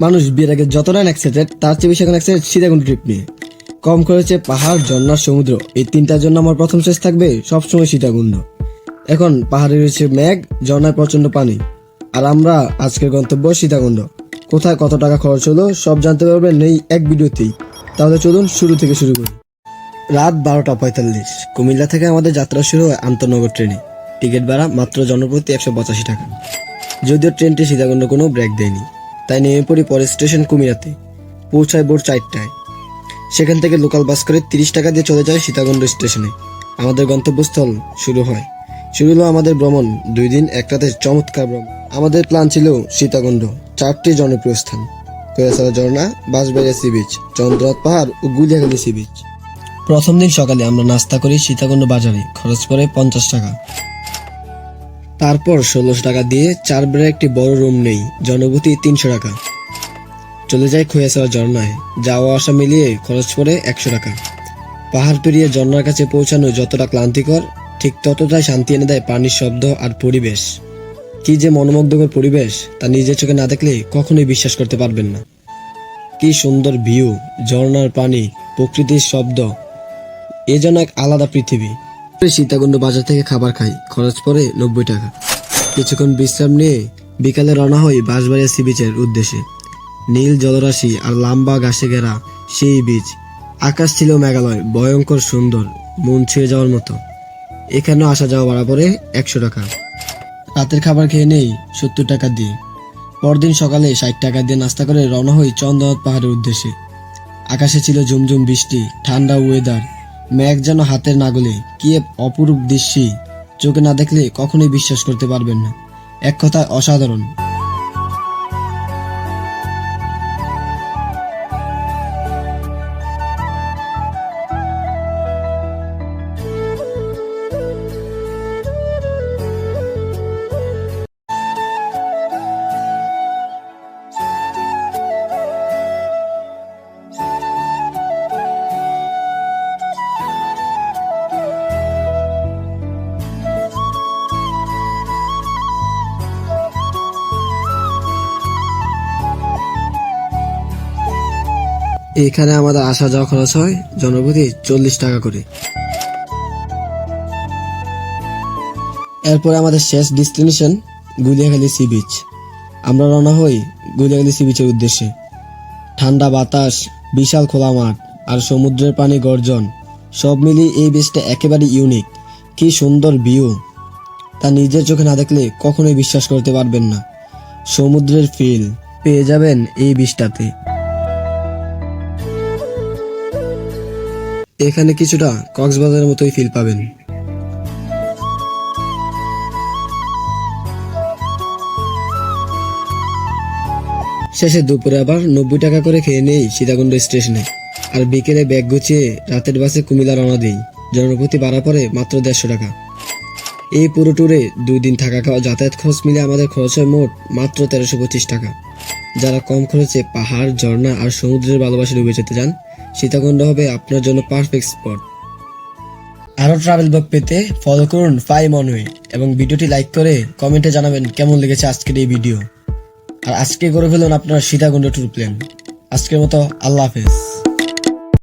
মানুষ বিয়ের আগে যতটা এক্সাইটেড তার চেয়ে বেশি এখন এক্সাইটেড সীতাকুণ্ড ট্রিপ নিয়ে। কম খরচে পাহাড়, ঝর্ণা, সমুদ্র, এই তিনটার জন্য আমার প্রথম শেষ থাকবে সবসময় সীতাকুণ্ড। এখন পাহাড়ে রয়েছে মেঘ ঝর্ণায় প্রচণ্ড পানি। আর আমরা আজকের গন্তব্য সীতাকুণ্ড। কোথায় কত টাকা খরচ হলো সব জানতে পারবেন এই এক ভিডিওতেই। তাহলে চলুন শুরু থেকে শুরু করি। রাত বারোটা পঁয়তাল্লিশ। কুমিল্লা থেকে আমাদের যাত্রা শুরু হয় আন্তনগর ট্রেনে। টিকিট ভাড়া মাত্র জনপ্রতি একশো পঁচাশি টাকা। যদিও ট্রেনটি সীতাকুণ্ড কোনো ব্রেক দেয়নি। তাই নেমে পড়ি পরে স্টেশন কুমিরাতে। পৌঁছায় ভোর চারটায়। সেখান থেকে লোকাল বাস করে তিরিশ টাকা দিয়ে চলে যায় সীতাকুণ্ড স্টেশনে। আমাদের গন্তব্যস্থল শুরু হয়। শুরু হলো আমাদের ভ্রমণ। দুই দিন, এক রাতের চমৎকার ভ্রমণ। আমাদের প্ল্যান ছিল সীতাকুণ্ড, চারটি জনপ্রিয় স্থান। কৈয়াসালা ঝর্ণা, বাঁশবাড়িয়া সি বিচ, চন্দ্রনাথ পাহাড় ও গুলিয়াখালী সি বিচ। প্রথম দিন সকালে আমরা নাস্তা করি সীতাকুণ্ড বাজারে। খরচ পড়ে পঞ্চাশ টাকা। তারপর ষোলোশো টাকা দিয়ে চার বেড়ে একটি বড় রুম নেই। জনপ্রতি তিনশো টাকা। চলে যায় খৈয়াছড়া ঝর্ণায়। যাওয়া আসা মিলিয়ে খরচ পড়ে একশো টাকা। পাহাড় পেরিয়ে ঝর্ণার কাছে পৌঁছানো যতটা ক্লান্তিকর, ঠিক ততটাই শান্তি এনে দেয় পানির শব্দ আর পরিবেশ। কি যে মনোমুগ্ধকর পরিবেশ, তা নিজের চোখে না দেখলে কখনোই বিশ্বাস করতে পারবেন না। কি সুন্দর ভিউ ঝর্ণার পানি, প্রকৃতির শব্দ। এ যেন এক আলাদা পৃথিবী। সীতাকুণ্ড বাজার থেকে খাবার খাই। খরচ পড়ে নব্বই টাকা। কিছুক্ষণ বিশ্রাম নিয়ে বিকালে রওনা হই বাঁশবাড়িয়া সি বিচের উদ্দেশ্যে। নীল জলরাশি আর লাম্বা ঘাসে ঘেরা সেই বীজ আকাশ ছিল মেঘালয়, ভয়ঙ্কর সুন্দর, মন ছুঁয়ে যাওয়ার মতো। এখানেও আসা যাওয়া ভাড়া পড়ে একশো টাকা। রাতের খাবার খেয়ে নেই সত্তর টাকা দিয়ে। পরদিন সকালে ষাট টাকা দিয়ে নাস্তা করে রওনা হই চন্দ্রনাথ পাহাড়ের উদ্দেশ্যে। আকাশে ছিল ঝুমঝুম বৃষ্টি, ঠান্ডা ওয়েদার মেঘ যেন হাতের নাগলে, কি অপরূপ দৃশ্যি চোখে না দেখলে কখনোই বিশ্বাস করতে পারবেন না। এক কথায় অসাধারণ। এখানে আমাদের আসা যাওয়া খরচ হয় জনপ্রতি চল্লিশ টাকা করে। এরপরে আমাদের শেষ ডেস্টিনেশন গুলিয়াখালী সি বিচ। আমরা রওনা হই গুলিয়াখালী সি বিচের উদ্দেশ্যে। ঠান্ডা বাতাস, বিশাল খোলা মাঠ আর সমুদ্রের পানি গর্জন, সব মিলিয়ে এই বিচটা একেবারে ইউনিক কি সুন্দর ভিউ তা নিজের চোখে না দেখলে কখনোই বিশ্বাস করতে পারবেন না। সমুদ্রের ফিল পেয়ে যাবেন এই বিচটাতে। এখানে কিছুটা কক্সবাজারের মতোই ফিল পাবেন। শেষে দুপুরে আবার নব্বই টাকা করে খেয়ে নেই সীতাকুণ্ড স্টেশনে। আর বিকেলে ব্যাগ গুছিয়ে রাতের বাসে কুমিল্লা রওনা দিই। জনপ্রতি বাড়া পড়ে মাত্র দেড়শো টাকা। এই পুরো ট্যুরে দুই দিন থাকা খাওয়া যাতায়াত খরচ মিলে আমাদের খরচ হয় মোট মাত্র তেরোশো পঁচিশ টাকা। যারা কম খরচে পাহাড়, ঝর্ণা আর সমুদ্রের ভালোবাসা ডুবে যেতে চান সীতাকুণ্ড হবে আপনার জন্য পারফেক্ট স্পট আরও ট্রাভেল ব্লগ পেতে ফলো করুন ফাই মনওয়ে এবং ভিডিওটি লাইক করে কমেন্টে জানাবেন কেমন লেগেছে আজকের এই ভিডিও আর আজকে করে ফেলুন আপনার সীতাকুণ্ড ট্যুর প্ল্যান আজকের মতো আল্লাহ হাফেজ।